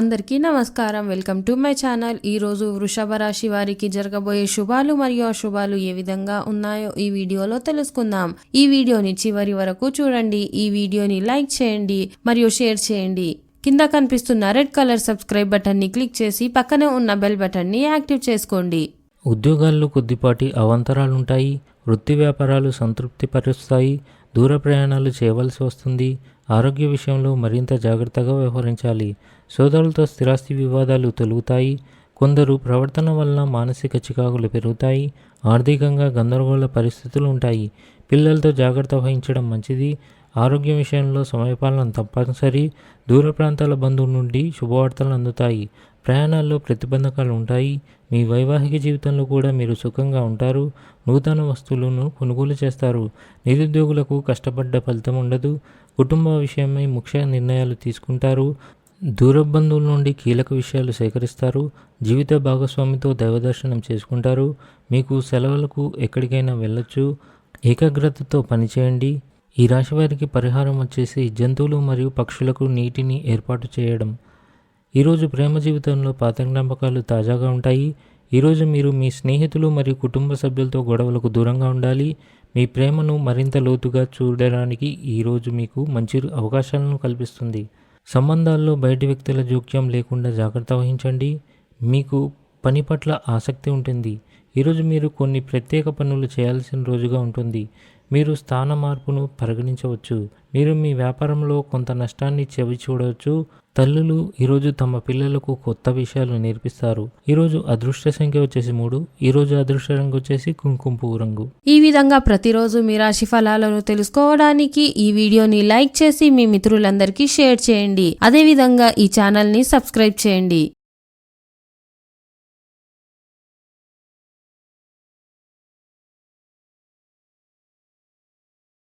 అందరికీ నమస్కారం. Welcome to my channel. ఈ రోజు వృషభ రాశి వారికి జరగబోయే శుభాలు మరియు అశుభాలు ఏ విధంగా ఉన్నాయో ఈ వీడియోలో తెలుసుకుందాం. ఈ వీడియోని చివరి వరకు చూడండి. ఈ వీడియోని లైక్ చేయండి మరియు షేర్ చేయండి. కింద కనిపిస్తున్న రెడ్ కలర్ సబ్స్క్రైబ్ బటన్ని క్లిక్ చేసి పక్కనే ఉన్న బెల్ బటన్ని యాక్టివ్ చేసుకోండి. ఉద్యోగాల్లో కొద్దిపాటి అవంతరాలుంటాయి వృత్తి వ్యాపారాలు సంతృప్తి పరుస్తాయి దూర ప్రయాణాలు చేయవలసి వస్తుంది ఆరోగ్య విషయంలో మరింత జాగ్రత్తగా వ్యవహరించాలి. సోదరులతో స్థిరాస్తి వివాదాలు తొలుగుతాయి. కొందరు ప్రవర్తన వలన మానసిక చికాకులు పెరుగుతాయి. ఆర్థికంగా గందరగోళ పరిస్థితులు ఉంటాయి. పిల్లలతో జాగ్రత్త వహించడం మంచిది. ఆరోగ్యం విషయంలో సమయపాలన తప్పనిసరి. దూర ప్రాంతాల బంధువుల నుండి శుభవార్తలు అందుతాయి. ప్రయాణాల్లో ప్రతిబంధకాలు ఉంటాయి. మీ వైవాహిక జీవితంలో కూడా మీరు సుఖంగా ఉంటారు. నూతన వస్తువులను కొనుగోలు చేస్తారు. నిరుద్యోగులకు కష్టపడ్డ ఫలితం ఉండదు. కుటుంబ విషయమై ముఖ్య నిర్ణయాలు తీసుకుంటారు. దూరబంధువుల నుండి కీలక విషయాలు సేకరిస్తారు. జీవిత భాగస్వామితో దైవదర్శనం చేసుకుంటారు. మీకు సెలవులకు ఎక్కడికైనా వెళ్ళొచ్చు. ఏకాగ్రతతో పనిచేయండి. ఈ రాశి వారికి పరిహారం వచ్చేసి జంతువులు మరియు పక్షులకు నీటిని ఏర్పాటు చేయడం. ఈరోజు ప్రేమ జీవితంలో పాత జ్ఞాపకాలు తాజాగా ఉంటాయి. ఈరోజు మీరు మీ స్నేహితులు మరియు కుటుంబ సభ్యులతో గొడవలకు దూరంగా ఉండాలి. మీ ప్రేమను మరింత లోతుగా చూడడానికి ఈరోజు మీకు మంచి అవకాశాలను కల్పిస్తుంది. సంబంధాల్లో బయటి వ్యక్తుల జోక్యం లేకుండా జాగ్రత్త వహించండి. మీకు పని పట్ల ఆసక్తి ఉంటుంది. ఈరోజు మీరు కొన్ని ప్రత్యేక పనులు చేయాల్సిన రోజుగా ఉంటుంది. మీరు స్థాన మార్పును పరిగణించవచ్చు. మీరు మీ వ్యాపారంలో కొంత నష్టాన్ని చెవి చూడవచ్చు తల్లులు ఈరోజు తమ పిల్లలకు కొత్త విషయాలు నేర్పిస్తారు. ఈరోజు అదృష్ట సంఖ్య వచ్చేసి మూడు. ఈరోజు అదృష్ట రంగు వచ్చేసి కుంకుమ రంగు. ఈ విధంగా ప్రతిరోజు మీ రాశి ఫలాలను తెలుసుకోవడానికి ఈ వీడియోని లైక్ చేసి మీ మిత్రులందరికీ షేర్ చేయండి. అదేవిధంగా ఈ ఛానల్ని సబ్స్క్రైబ్ చేయండి.